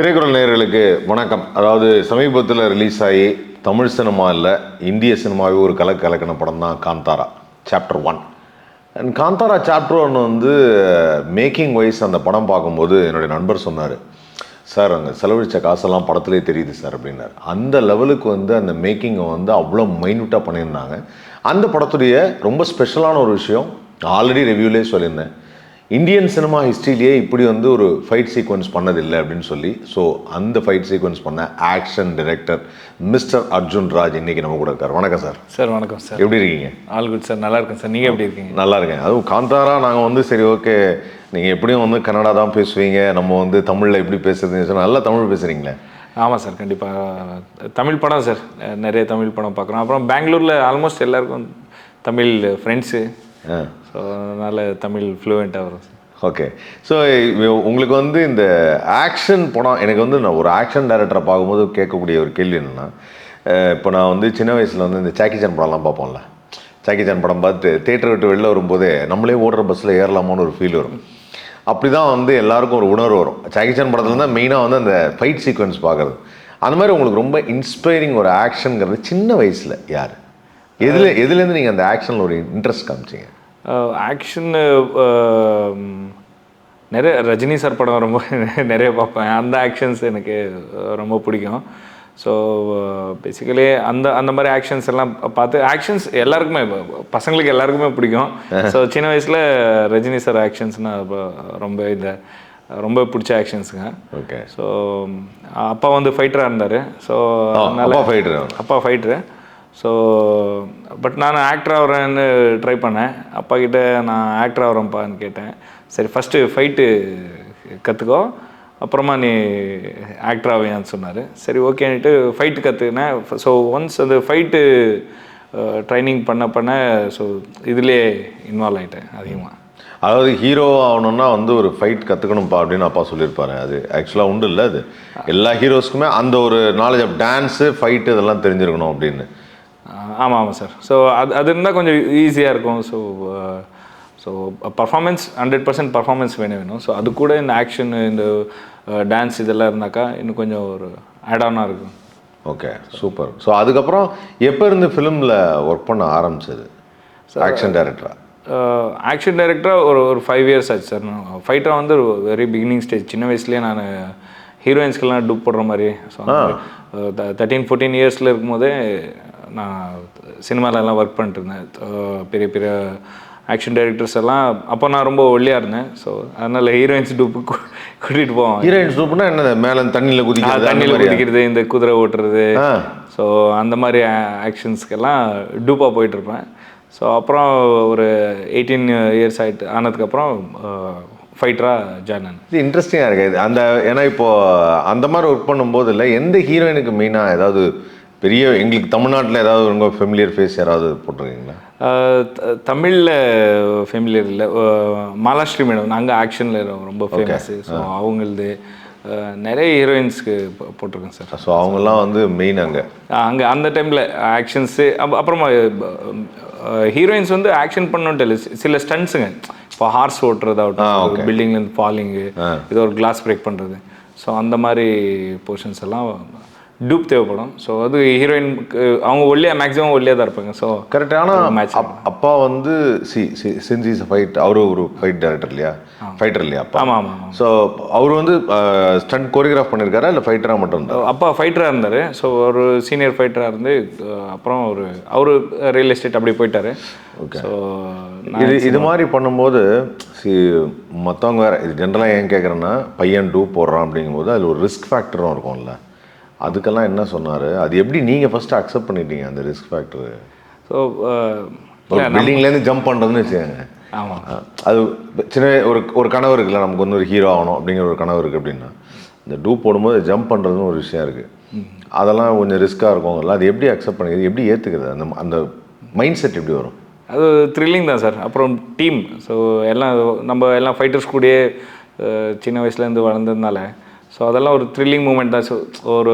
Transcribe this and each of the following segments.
திரைக்குறள் நேர்களுக்கு வணக்கம். அதாவது சமீபத்தில் ரிலீஸ் ஆகி தமிழ் சினிமா இல்லை இந்திய சினிமாவே ஒரு கலக்கு கலக்கின படம் தான் Kantara chapter one and Kantara chapter one வந்து மேக்கிங் வைஸ் அந்த படம் பார்க்கும்போது என்னுடைய நண்பர் சொன்னார். சார் அங்கே செலவழித்த காசெல்லாம் படத்துலேயே தெரியுது சார் அப்படின்னார். அந்த லெவலுக்கு வந்து அந்த மேக்கிங்கை வந்து அவ்வளோ மைன்யூட்டாக பண்ணியிருந்தாங்க. அந்த படத்துடைய ரொம்ப ஸ்பெஷலான ஒரு விஷயம் ஆல்ரெடி ரிவ்யூலே சொல்லியிருந்தேன். இந்தியன் சினிமா ஹிஸ்ட்ரியிலேயே இப்படி வந்து ஒரு ஃபைட் சீக்வன்ஸ் பண்ணதில்லை அப்படின்னு சொல்லி ஸோ அந்த ஃபைட் சீக்வன்ஸ் பண்ண action director mister Arjun Raj இன்னைக்கு நம்ம கூட இருக்கார். வணக்கம் சார். சார் வணக்கம் சார். எப்படி இருக்கீங்க? ஆல் குட் சார் நல்லா இருக்கேன் சார். நீங்கள் எப்படி இருக்கீங்க? நல்லா இருக்கேன். அதுவும் காந்தாரா நாங்கள் வந்து சரி ஓகே. நீங்கள் எப்படியும் வந்து கன்னடா தான் பேசுவீங்க. நம்ம வந்து தமிழில் எப்படி பேசுறதுன்னு சொல்லி நல்லா தமிழ் பேசுகிறீங்களே ஆமாம் சார் கண்டிப்பாக தமிழ் படம் சார் நிறைய தமிழ் படம் பார்க்குறோம். அப்புறம் பெங்களூரில் ஆல்மோஸ்ட் எல்லாருக்கும் தமிழ் ஃப்ரெண்ட்ஸு ஸோ அதனால் தமிழ் ஃப்ளூவெண்ட்டாக வரும். சார் ஓகே ஸோ உங்களுக்கு வந்து இந்த ஆக்ஷன் படம் எனக்கு வந்து நான் ஒரு ஆக்ஷன் டைரக்டரை பார்க்கும்போது கேட்கக்கூடிய ஒரு கேள்வி என்னென்னா இப்போ நான் வந்து சின்ன வயசில் வந்து இந்த சாக்கி சான் படம்லாம் பார்ப்போம்ல. சாக்கி சான் படம் பார்த்து தேட்டர் விட்டு வெளில வரும்போது நம்மளே ஓடுற பஸ்ஸில் ஏறலாமான்னு ஒரு ஃபீல் வரும். அப்படி தான் வந்து எல்லாருக்கும் ஒரு உணர்வு வரும். சாக்கி சான் படத்தில் தான் மெயினாக வந்து அந்த ஃபைட் சீக்வன்ஸ் பார்க்குறது. அந்த மாதிரி உங்களுக்கு ரொம்ப இன்ஸ்பைரிங் ஒரு ஆக்ஷனுங்கிறது சின்ன வயசில் யார்? எதில் எதுலேருந்து நீங்கள் அந்த ஆக்ஷனில் ஒரு இன்ட்ரெஸ்ட் காமிச்சிங்க? ஆக்ஷன்னு நிறைய ரஜினி சார் படம் ரொம்ப நிறைய பார்ப்பேன். அந்த ஆக்ஷன்ஸ் எனக்கு ரொம்ப பிடிக்கும். ஸோ பேசிக்கலி அந்த அந்த மாதிரி ஆக்ஷன்ஸ் எல்லாம் பார்த்து ஆக்ஷன்ஸ் எல்லாருக்குமே பசங்களுக்கு எல்லாருக்குமே பிடிக்கும். ஸோ சின்ன வயசில் ரஜினி சார் ஆக்ஷன்ஸ்னால் ரொம்ப இந்த ரொம்ப பிடிச்ச ஆக்ஷன்ஸுங்க ஓகே ஸோ அப்பா வந்து ஃபைட்டராக இருந்தார். ஸோ அப்பா ஃபைட்டர் அப்பா ஃபைட்ரு ஸோ பட் நான் ஆக்டர் ஆகிறேன்னு ட்ரை பண்ணேன். அப்பா கிட்ட நான் ஆக்டர் ஆகிறேன்ப்பான்னு கேட்டேன். சரி ஃபஸ்ட்டு ஃபைட்டு கற்றுக்கோ அப்புறமா நீ ஆக்டர் ஆவியான்னு சொன்னார். சரி ஓகேன்ட்டு ஃபைட்டு கற்றுக்கினேன் ஸோ ஒன்ஸ் அந்த ஃபைட்டு ட்ரைனிங் பண்ண பண்ண ஸோ இதுலேயே இன்வால்வ் ஆகிட்டேன் அதிகமாக அதாவது ஹீரோ ஆகணும்னா வந்து ஒரு ஃபைட் கற்றுக்கணும்ப்பா அப்படின்னு அப்பா சொல்லியிருப்பாரு. அது ஆக்சுவலாக உண்டு இல்லை அது. எல்லா ஹீரோஸ்க்குமே அந்த ஒரு நாலேஜ் ஆஃப் டான்ஸு ஃபைட்டு இதெல்லாம் தெரிஞ்சிருக்கணும் அப்படின்னு. ஆமாம் ஆமாம் சார் ஸோ அது அது இருந்தால் கொஞ்சம் ஈஸியாக இருக்கும். So so performance hundred percent performance வேணும் வேணும். ஸோ அது கூட இந்த ஆக்ஷன் இந்த டான்ஸ் இதெல்லாம் இருந்தாக்கா இன்னும் கொஞ்சம் ஒரு ஆட் ஆனாக இருக்கும். ஓகே சூப்பர் ஸோ அதுக்கப்புறம் எப்போ இருந்து ஃபிலிமில் ஒர்க் பண்ண ஆரம்பிச்சது? ஆக்ஷன் டைரக்டரா ஆக்ஷன் டைரக்டராக ஒரு ஒரு ஃபைவ் இயர்ஸ் ஆச்சு சார் நான் ஃபைட்டராக வந்து வெரி பிகினிங் ஸ்டேஜ் சின்ன வயசுலேயே நான் ஹீரோயின்ஸ்க்கெல்லாம் டூப் போடுற மாதிரி ஸோ தேர்ட்டீன் ஃபோர்டீன் இயர்ஸில் இருக்கும்போதே நான் சினிமாலெல்லாம் ஒர்க் பண்ணிட்டு இருந்தேன் அஹ் பெரிய பெரிய ஆக்ஷன் டைரக்டர்ஸ் எல்லாம் அப்போ நான் ரொம்ப ஒல்லியாக இருந்தேன். ஸோ அதனால் ஹீரோயின்ஸ் டூப்பு கூட்டிகிட்டு போவாங்க ஹீரோயின் சூப்னா என்ன மேலே தண்ணியில் குதிக்கிறது தண்ணியில்? குதிக்கிறது இந்த குதிரை ஓட்டுறது. ஸோ அந்த மாதிரி ஆக்ஷன்ஸ்க்கெல்லாம் டூப்பாக போயிட்டுருப்பேன். ஸோ அப்புறம் ஒரு எயிட்டீன் இயர்ஸ் ஆகிட்டு ஆனதுக்கப்புறம் ஃபைட்டராக ஜாயின் இது இன்ட்ரெஸ்டிங்காக இருக்கு. இது அந்த ஏன்னா இப்போ அந்த மாதிரி ஒர்க் பண்ணும்போது இல்லை எந்த ஹீரோயினுக்கு மெயினாக ஏதாவது பெரிய எங்களுக்கு தமிழ்நாட்டில் ஏதாவது உங்கள் ஃபெமிலியர் ஃபேஸ் யாராவது போட்டிருக்கீங்களா? தமிழில் ஃபெமிலியர் இல்லை. மாலாஸ்ரீ மேடம் நாங்கள் ஆக்ஷனில் ரொம்ப ஃபேமஸ் ஸோ அவங்களது நிறைய ஹீரோயின்ஸ்க்கு போட்டிருக்கேன் சார் ஸோ அவங்கெல்லாம் வந்து மெயின் அங்கே. அங்கே அந்த டைமில் ஆக்ஷன்ஸு அப்புறமா ஹீரோயின்ஸ் வந்து ஆக்ஷன் பண்ணணுன்ட்டு இல்லை. சில ஸ்டண்ட்ஸுங்க இப்போ ஹார்ஸ் ஓட்டுறதாகட்டும் பில்டிங்லேருந்து ஃபாலிங்கு இது ஒரு கிளாஸ் பிரேக் பண்ணுறது ஸோ அந்த மாதிரி போர்ஷன்ஸ் எல்லாம் டூப் தேவைப்படும். ஸோ அது ஹீரோயினுக்கு அவங்க ஒல்லியாக மேக்ஸிமம் ஒல்லியாக தான் இருப்பாங்க. ஸோ கரெக்ட் ஆனால் match அப்பா வந்து சி சி சின்ஸ் ஃபைட் அவரு ஒரு ஃபைட் டைரக்டர் இல்லையா? ஃபைட்டர் இல்லையா அப்பா? ஆமாம் ஆமாம் ஸோ அவர் வந்து ஸ்டண்ட் கோரியோகிராஃப் பண்ணியிருக்காரா இல்லை ஃபைட்டராக மட்டும் இருந்தா அப்பா ஃபைட்டராக இருந்தார். ஸோ ஒரு சீனியர் ஃபைட்டராக இருந்து அப்புறம் ஒரு அவர் ரியல் எஸ்டேட் அப்படி போயிட்டாரு. ஸோ இது இது மாதிரி பண்ணும்போது சி மற்றவங்க வேறு இது ஜென்ரலாக ஏன் கேட்குறேன்னா பையன் டூ போடுறான் அப்படிங்கும்போது அதில் ஒரு ரிஸ்க் ஃபேக்டரும் இருக்கும்ல. அதுக்கெல்லாம் என்ன சொன்னார்? அது எப்படி நீங்கள் ஃபஸ்ட்டு அக்செப்ட் பண்ணிட்டீங்க அந்த ரிஸ்க் ஃபேக்டர் ஸோ பில்டிங்லேருந்து ஜம்ப் பண்ணுறதுன்னு வச்சுக்கோங்க. ஆமாம் அது சின்ன ஒரு ஒரு கனவு இருக்குல்ல நமக்கு வந்து ஒரு ஹீரோ ஆகணும் அப்படிங்கிற ஒரு கனவு இருக்குது அப்படின்னா இந்த டூ போடும்போது ஜம்ப் பண்ணுறதுன்னு ஒரு விஷயம் இருக்குது அதெல்லாம் கொஞ்சம் ரிஸ்க்காக இருக்கும்ல அது எப்படி அக்செப்ட் பண்ணிக்கிறது? எப்படி ஏற்றுக்கிறது அந்த அந்த மைண்ட் செட் எப்படி வரும்? அது த்ரில்லிங் தான் சார் அப்புறம் டீம் ஸோ எல்லாம் நம்ம எல்லாம் ஃபைட்டர்ஸ் கூடயே சின்ன வயசுலேருந்து வளர்ந்ததுனால ஸோ அதெல்லாம் ஒரு த்ரில்லிங் மூமெண்ட் தான். ஸோ ஒரு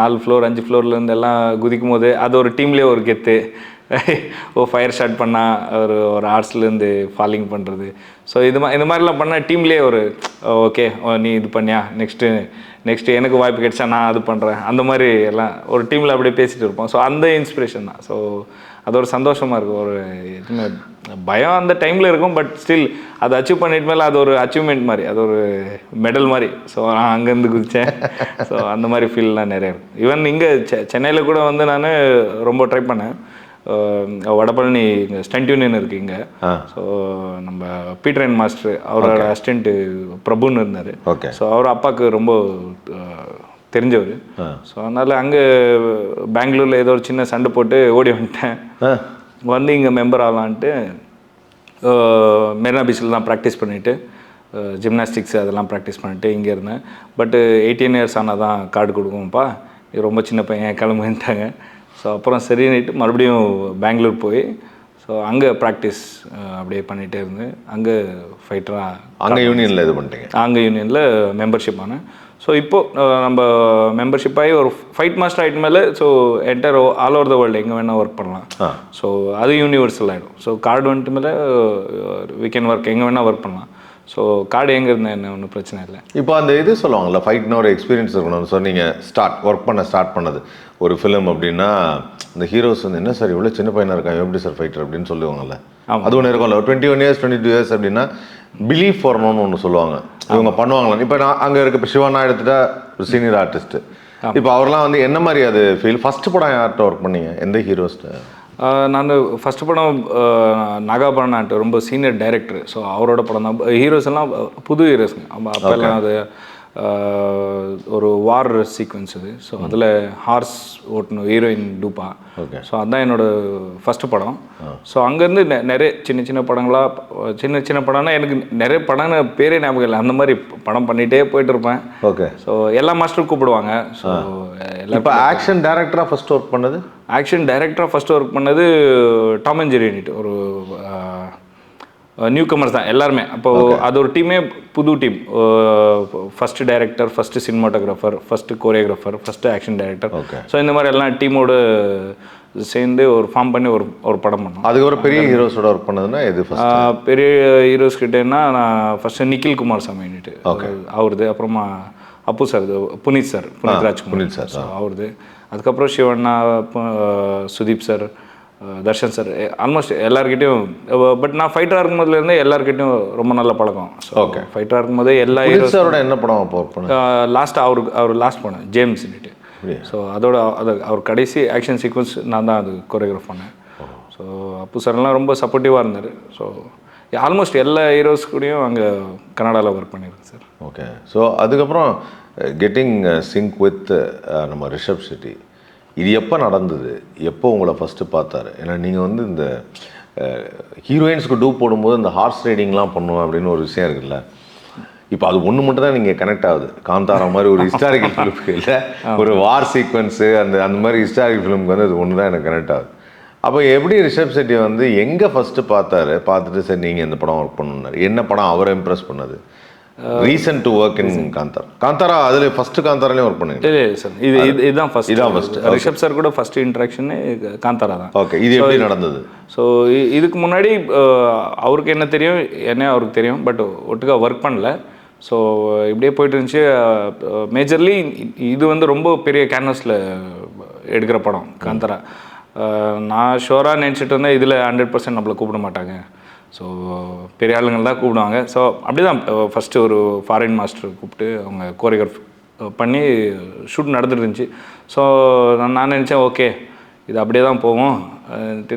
நாலு ஃப்ளோர் அஞ்சு ஃப்ளோர்லேருந்து எல்லாம் குதிக்கும் போது அது ஒரு டீம்லேயே ஒரு கெத்து. ஓ ஃபயர் ஸ்டார்ட் பண்ணால் ஒரு ஒரு ஆர்ட்ஸ்லேருந்து ஃபாலிங் பண்ணுறது ஸோ இது மா இந்த மாதிரிலாம் பண்ணால் டீம்லேயே ஒரு ஓகே நீ இது பண்ணியா? நெக்ஸ்ட்டு நெக்ஸ்ட்டு எனக்கு வாய்ப்பு கிடைச்சா நான் அது பண்ணுறேன் அந்த மாதிரி எல்லாம் ஒரு டீமில் அப்படியே பேசிகிட்டு இருப்போம். ஸோ அந்த இன்ஸ்பிரேஷன் தான். ஸோ அது ஒரு சந்தோஷமாக இருக்கும். ஒரு எதுவுமே பயம் அந்த டைமில் இருக்கும் பட் ஸ்டில் அதை அச்சீவ் பண்ணிட்டு மேலே அது ஒரு அச்சீவ்மெண்ட் மாதிரி அது ஒரு மெடல் மாதிரி. ஸோ நான் அங்கேருந்து குதித்தேன் ஸோ அந்த மாதிரி ஃபீல்லாம் நிறைய இருக்கும் ஈவன் இங்கே செ சென்னையில் கூட வந்து நான் ரொம்ப ட்ரை பண்ணேன். வடபழனி இங்கே ஸ்டண்ட் யூனியன் இருக்குது இங்கே. ஸோ நம்ம பீட்ரன் மாஸ்டர் அவரோட அசிஸ்டண்ட்டு பிரபுன்னு இருந்தார். ஓகே ஸோ அவர் அப்பாவுக்கு ரொம்ப தெரிஞ்சவர். ஸோ அதனால் அங்கே பெங்களூரில் ஏதோ ஒரு சின்ன சண்டை போட்டு ஓடி வந்துட்டேன். வந்து இங்கே மெம்பர் ஆகலான்ட்டு மெரினா பீச்சில் தான் ப்ராக்டிஸ் பண்ணிவிட்டு ஜிம்னாஸ்டிக்ஸ் அதெல்லாம் ப்ராக்டிஸ் பண்ணிட்டு இங்கே இருந்தேன். பட்டு எயிட்டீன் இயர்ஸ் ஆனால் தான் கார்டு கொடுக்கும்ப்பா இது ரொம்ப சின்ன பையன் கிளம்புன்ட்டாங்க ஸோ அப்புறம் சரின்னுட்டு மறுபடியும் பெங்களூர் போய் ஸோ அங்கே ப்ராக்டிஸ் அப்படியே பண்ணிகிட்டே இருந்தேன். அங்கே ஃபைட்டராக அங்கே யூனியனில் இது பண்ணிட்டீங்க. ஆங்க யூனியனில் மெம்பர்ஷிப் ஆனேன். ஸோ இப்போது நம்ம மெம்பர்ஷிப் ஆகி ஒரு ஃபைட் மாஸ்டர் ஆகிட்டு மேலே so enter all over the world எங்கே வேணால் ஒர்க் பண்ணலாம். ஸோ அது யூனிவர்சல் ஆகிடும் ஸோ கார்டு வந்துட்டு மேலே வி கேன் ஒர்க் எங்கே வேணால் ஒர்க் பண்ணலாம். ஸோ கார்டு எங்கே இருந்தால் என்ன ஒன்றும் பிரச்சனை இல்லை. இப்போ அந்த இது சொல்லுவாங்கல்ல ஃபைட்னு ஒரு எக்ஸ்பீரியன்ஸ் இருக்கணும்னு சொன்னீங்க ஸ்டார்ட் ஒர்க் பண்ண ஸ்டார்ட் பண்ணது. ஒரு ஃபிலிம் அப்படின்னா இந்த ஹீரோஸ் வந்து என்ன சார் இவ்வளோ சின்ன பையனாக இருக்கான் எப்படி சார் ஃபைட்டர் அப்படின்னு சொல்லுவாங்கல்ல. அது ஒன்று இருக்கும்ல. Twenty one years twenty two years அப்படின்னா பிலீஃப் வரணும்னு ஒன்று சொல்லுவாங்க. இவங்க பண்ணுவாங்களா இப்போ நான் அங்கே இருக்க இப்போ சிவனா எடுத்துட்டா ஒரு சீனியர் ஆர்டிஸ்ட் இப்போ அவர்லாம் வந்து என்ன மாதிரி அது ஃபீல் ஃபர்ஸ்ட் படம் யார்கிட்ட ஒர்க் பண்ணீங்க? எந்த ஹீரோஸ்ட்டு நான் ஃபஸ்ட் படம் நாகாபரணான்ட்டு ரொம்ப சீனியர் டைரக்டர் ஸோ அவரோட படம் தான். ஹீரோஸ் எல்லாம் புது ஹீரோஸ்ங்க அப்போல்லாம் அது ஒரு வார் சீக்வன்ஸ் அது. ஸோ அதில் ஹார்ஸ் ஓட்டணும் ஹீரோயின் டூப்பா. Okay. ஸோ அதுதான் என்னோட ஃபஸ்ட்டு படம். ஸோ அங்கேருந்து நிறைய சின்ன சின்ன படங்களாக சின்ன சின்ன படம்னா எனக்கு நிறைய படம்னு பேரே ஞாபகம் இல்லை. அந்த மாதிரி படம் பண்ணிகிட்டே போயிட்டு இருப்பேன். ஓகே. ஸோ எல்லா மாஸ்டரும் கூப்பிடுவாங்க. ஸோ எல்லா இப்போ ஆக்ஷன் டேரக்டராக ஃபர்ஸ்ட் ஒர்க் பண்ணது? ஆக்ஷன் டைரக்டராக ஃபர்ஸ்ட் ஒர்க் பண்ணது டாம் அண்ட் ஜெரினிட்டு ஒரு நியூ கமர்ஸ் தான் எல்லாருமே. அப்போ அது ஒரு டீமே புது team first director first cinematographer first choreographer first action director. So இந்த மாதிரி எல்லாம் டீமோட சேர்ந்து ஒரு ஃபார்ம் பண்ணி ஒரு ஒரு படம் பண்ணோம். அதுக்கப்புறம் பெரிய ஹீரோஸோட ஒர்க் பண்ணதுன்னா எது பெரிய ஹீரோஸ் கிட்டேன்னா நான் ஃபர்ஸ்ட் நிக்கில் குமார் சாமின்னுட்டு அவருது அப்புறமா அப்பு சார் இது புனித் சார் புனித் ராஜ்குமார். புனித் ஸோ அவருது. அதுக்கப்புறம் Shivanna Sudeep sir Darshan sir almost எல்லாருக்கிட்டையும் பட் நான் ஃபைட்டராக இருக்கும்போதுலேருந்தே எல்லாருக்கிட்டையும் ரொம்ப நல்ல பழக்கம். So Okay. ஃபைட்டராக இருக்கும்போதே எல்லா ஹீரோ புனித் சாரோட என்ன படம் லாஸ்ட் அவருக்கு அவர் லாஸ்ட் பண்ணேன் ஜேம்ஸ்னுட்டு ஸோ அதோட அது அவர் கடைசி ஆக்ஷன் சீக்வன்ஸ் நான் தான் அது கொரியோகிராஃப் பண்ணேன். ஸோ அப்பு சார்லாம் ரொம்ப சப்போர்ட்டிவாக இருந்தார். ஸோ ஆல்மோஸ்ட் எல்லா ஹீரோஸ் கூடயும் அங்கே கனடாவில் ஒர்க் பண்ணியிருக்கேன் சார் ஓகே ஸோ அதுக்கப்புறம் கெட்டிங் சிங்க் வித் நம்ம ரிஷப் ஷெட்டி. இது எப்போ நடந்தது? எப்போ உங்களை ஃபஸ்ட்டு பார்த்தாரு? ஏன்னா நீங்கள் வந்து இந்த ஹீரோயின்ஸ்க்கு டூ போடும்போது இந்த ஹார்ஸ் ரைடிங்லாம் பண்ணுவோம் அப்படின்னு ஒரு விஷயம் இருக்குல்ல. இப்போ அது ஒன்று மட்டும் தான் நீங்கள் கனெக்ட் ஆகுது. காந்தாரா மாதிரி ஒரு ஹிஸ்டாரிக்கல் ஃபிலிம்க்கு இல்லை. ஒரு வார் சீக்வன்ஸு அந்த அந்த மாதிரி ஹிஸ்டாரிக்கல் ஃபிலிம்க்கு வந்து அது ஒன்று தான் எனக்கு கனெக்ட் ஆகுது. அப்போ எப்படி ரிஷப் செட்டி வந்து எங்கே ஃபஸ்ட்டு பார்த்தாரு? பார்த்துட்டு சரி நீங்கள் இந்த படம் ஒர்க் பண்ணுனாரு என்ன படம் அவரை இம்ப்ரெஸ் பண்ணது? Reason to work in Kantara Kantara அதில் ஃபஸ்ட்டு காந்தாராலையும் ஒர்க் பண்ணுங்க இல்லை சார் இது இது இதுதான் ஃபர்ஸ்ட் இதான் first. ரிஷப் சார் கூட ஃபர்ஸ்ட் இன்ட்ராக்ஷனே காந்தாரா தான். ஓகே இது எப்படி நடந்தது? ஸோ இதுக்கு முன்னாடி அஹ், அவருக்கு என்ன தெரியும்? என்ன அவருக்கு தெரியும். பட் ஒட்டுக்கா ஒர்க் பண்ணல. ஸோ இப்படியே போயிட்டு இருந்துச்சு. மேஜர்லி இது வந்து ரொம்ப பெரிய கேன்வஸில் எடுக்கிற படம் காந்தரா அஹ், நான் ஷோராக நினச்சிட்டு இருந்தேன் இதில் ஹண்ட்ரட் பர்சன்ட் நம்மளை கூப்பிட மாட்டாங்க. ஸோ பெரிய ஆளுங்கள் தான் கூப்பிடுவாங்க. ஸோ அப்படி தான் ஃபஸ்ட்டு ஒரு ஃபாரின் மாஸ்டர் கூப்பிட்டு அவங்க கோரியோகிராஃப் பண்ணி ஷூட் நடந்துட்டு இருந்துச்சு ஸோ நான் நான் நினச்சேன் ஓகே இது அப்படியே தான் போகும்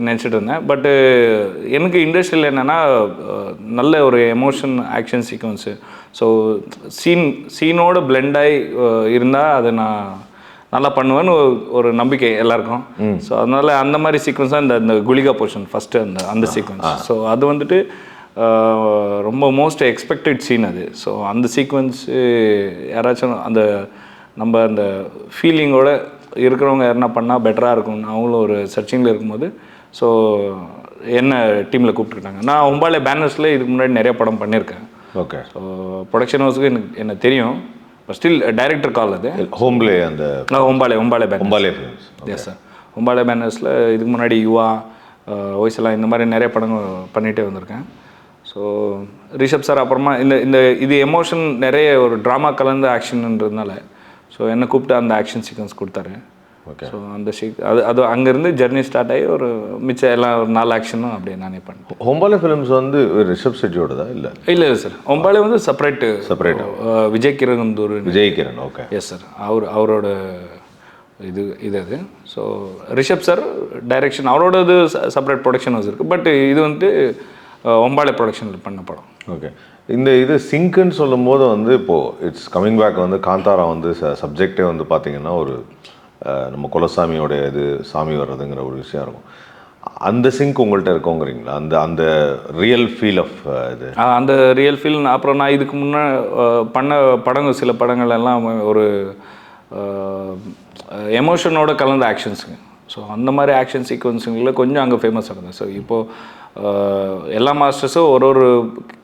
நினச்சிட்டு இருந்தேன். பட்டு எனக்கு இண்டஸ்ட்ரியில் என்னென்னா நல்ல ஒரு emotion action sequence so scene சீனோட பிளெண்டாகி இருந்தால் அதை நான் நல்லா பண்ணுவேன்னு ஒரு- ஒரு நம்பிக்கை எல்லாருக்கும். ஸோ அதனால அந்த மாதிரி சீக்வன்ஸ் தான் இந்த இந்த குளிகா போர்ஷன் ஃபஸ்ட்டு அந்த அந்த சீக்வன்ஸ் ஸோ அது வந்துட்டு ரொம்ப மோஸ்ட் எக்ஸ்பெக்டட் சீன் அது. ஸோ அந்த சீக்வன்ஸ் யாராச்சும் அந்த நம்ம அந்த ஃபீலிங்கோட இருக்கிறவங்க யாருன்னா பண்ணால் பெட்டராக இருக்கும் அவங்களும் ஒரு சர்ச்சிங்கில் இருக்கும்போது ஸோ என்ன டீமில் கூப்பிட்டுருக்காங்க நான் ஒம்பாலே பேனர்ஸில் இதுக்கு முன்னாடி நிறைய படம் பண்ணியிருக்கேன். ஓகே ஸோ ப்ரொடக்ஷன் ஹவுஸுக்கு எனக்கு எனக்கு தெரியும். ஸ்டில் டைரக்டர் கால் அது. ஹோம்லே அந்த நான் Hombale Hombale banner Hombale yes sir Hombale பேனர்ஸில் இதுக்கு முன்னாடி யுவா ஒய்சலா இந்த மாதிரி நிறைய படங்கள் பண்ணிகிட்டே வந்திருக்கேன். ஸோ ரிஷப் சார் அப்புறமா இந்த இந்த இது எமோஷன் நிறைய ஒரு ட்ராமா கலந்த ஆக்ஷன்ன்றதுனால ஸோ என்னை கூப்பிட்டு அந்த ஆக்ஷன் சீக்வன்ஸ் கொடுத்தாரு. Okay. ஸோ அந்த சீக் அது அது அங்கேருந்து ஜெர்னி ஸ்டார்ட் ஆகி ஒரு மிச்சம் எல்லாம் ஒரு நாலு ஆக்ஷனும் அப்படியே நானே பண்ணேன் ஹொம்பாலே ஃபிலிம்ஸ் வந்து ரிஷப் செட்டியோடதா இல்லை? இல்லை இல்லை சார் ஒம்பாலே வந்து separate Separate. Vijay Kiragandur. Vijay Kiran okay yes sir அவர் அவரோட இது இது அது. ஸோ ரிஷப் சார் டைரக்ஷன் அவரோட இது செப்பரேட் ப்ரொடக்ஷன் ஹவுஸ் இருக்குது பட் இது வந்து ஒம்பாலே ப்ரொடக்ஷனில் பண்ண படம். ஓகே இந்த இது சிங்க்குன்னு சொல்லும் போது வந்து இப்போது இட்ஸ் கம்மிங் பேக் வந்து காந்தாரா வந்து சப்ஜெக்டே வந்து பார்த்தீங்கன்னா ஒரு நம்ம குலசாமியோட இது சாமி வர்றதுங்கிற ஒரு விஷயம் இருக்கும். அந்த சிங்க் உங்கள்கிட்ட இருக்கோங்கிறீங்களா? அந்த அந்த ரியல் ஃபீல் ஆஃப் இது. அந்த ரியல் ஃபீல் அப்புறம் நான் இதுக்கு முன்னே பண்ண படங்கள் சில படங்கள் எல்லாம் ஒரு எமோஷனோட கலந்த ஆக்ஷன்ஸுங்க ஸோ அந்த மாதிரி ஆக்ஷன் சீக்வன்ஸுங்களில் கொஞ்சம் அங்கே ஃபேமஸ் ஆகுது. ஸோ இப்போது எல்லா மாஸ்டர்ஸும் ஒரு ஒரு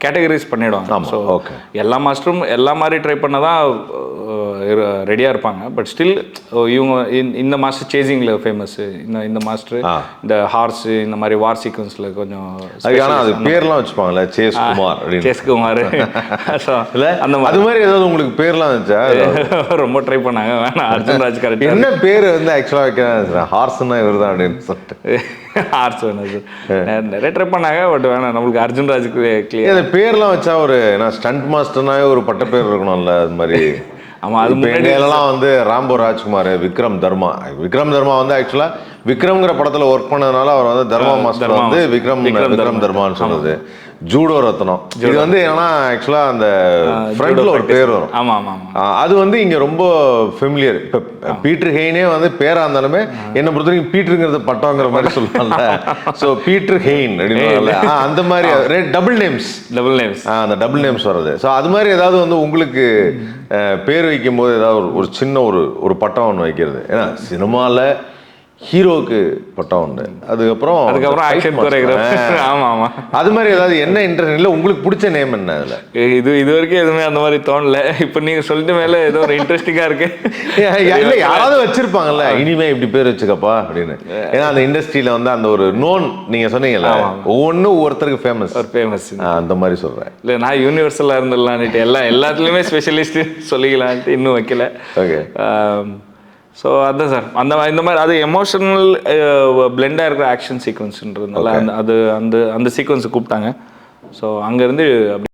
கேட்டகரிஸ் பண்ணிவிடுவாங்க ஸோ okay. எல்லா மாஸ்டரும் எல்லா மாதிரி ட்ரை பண்ண தான் ரெடியாக இருப்பாங்க. பட் ஸ்டில் இவங்க இந்த- மாஸ்டர் சேசிங்கில் ஃபேமஸ்ஸு இந்த இந்த மாஸ்டர். இந்த ஹார்ஸு இந்த மாதிரி வார் சீக்வன்ஸில் கொஞ்சம் ஆனால் அது பேர்லாம் வச்சுப்பாங்கல்ல சேஸ் குமார் அப்படின்னு. சேஸ்குமார் ஸோ இல்ல அந்த அது மாதிரி ஏதாவது உங்களுக்கு பேர்லாம் இருந்துச்சா ரொம்ப ட்ரை பண்ணாங்க. வேணாம் அர்ஜுன் ராஜ் கரெக்டாக என்ன பேர் வந்து ஆக்சுவலாக வைக்கிறேன் ஹார்ஸ்னா இவர் தான் அப்படின்னு சொல்லிட்டு. ஆர்ட்ஸ் வேணும் சார் நிறைய ட்ரை பண்ணாங்க பட் வேணாம் நம்மளுக்கு அர்ஜுன் ராஜுக்கு கிளியர் பேர்லாம் வச்சா ஒரு நான் ஸ்டண்ட் மாஸ்டர்னாவே ஒரு பட்ட பேர் இருக்கணும்ல அது மாதிரி. ஆமா, அது எல்லாம் வந்து ராம்போ ராஜ்குமார் விக்ரம் தர்மா. விக்ரம் தர்மா வந்து ஆக்சுவலா விக்ரம்ங்கிற படத்துல ஒர்க் பண்ணதுனால அவர் வந்து தர்மா மாஸ்டர் வந்து. விக்ரம் விக்ரம் தர்மான்னு சொல்றது. ஜூடோ ரத்னம். இது வந்து என்னன்னா ஆக்சுவலா அந்த ஃப்ரண்ட்ல ஒரு பேர் வரும். ஆமாம் ஆமாம் அது வந்து இங்க ரொம்ப ஃபெமிலியர் இப்போ பீட்டர் ஹெய்னே வந்து பேரா இருந்தாலுமே என்ன பொறுத்த வரைக்கும் பீட்டருங்கிறது பட்டங்கிற மாதிரி சொல்லுவாங்கல்ல ஸோ பீட்டர் ஹெயின் அப்படின்னு அந்த மாதிரி டபுள் நேம்ஸ் டபுள் நேம்ஸ் அந்த டபுள் நேம்ஸ் வர்றது. ஸோ அது மாதிரி ஏதாவது வந்து உங்களுக்கு பேர் வைக்கும் போது ஏதாவது ஒரு- ஒரு சின்ன ஒரு ஒரு பட்டம் ஒன்று வைக்கிறது. ஏன்னா சினிமாவில் ஹீரோவுக்கு பட்டம் உண்டு. அதுக்கப்புறம் அதுக்கப்புறம் ஆக்ஷன் கோரியோகிராஃபர் ஆமாம் ஆமாம் அது மாதிரி ஏதாவது என்ன இன்ட்ரெஸ்ட் இல்லை உங்களுக்கு பிடிச்ச நேம் என்ன அதில்? இது இது வரைக்கும் எதுவுமே அந்த மாதிரி தோணல. இப்போ நீங்கள் சொல்லிட்டு மேலே ஏதோ ஒரு இன்ட்ரெஸ்டிங்காக இருக்கு. இல்ல யாராவது வச்சிருப்பாங்கல்ல இனிமே இப்படி பேர் வச்சுக்கப்பா அப்படின்னு. ஏன்னா அந்த இண்டஸ்ட்ரியில வந்து அந்த ஒரு நோன் நீங்க சொன்னீங்கல்ல ஒவ்வொன்றும் ஒவ்வொருத்தருக்கு ஃபேமஸ் ஒரு ஃபேமஸ் அந்த மாதிரி சொல்றேன். இல்லை நான் யூனிவர்சலாக இருந்துடலான்ட்டு எல்லா எல்லாத்துலேயுமே ஸ்பெஷலிஸ்ட் சொல்லிக்கலான்ட்டு இன்னும் வைக்கல. ஓகே ஸோ அதான் சார். அந்த இந்த மாதிரி அது எமோஷனல் பிளெண்டாக இருக்கிற ஆக்ஷன் சீக்வன்ஸ்ன்றதுனால அந்த அது அந்த அந்த சீக்வன்ஸை கூப்பிட்டாங்க. ஸோ அங்கேருந்து அப்படி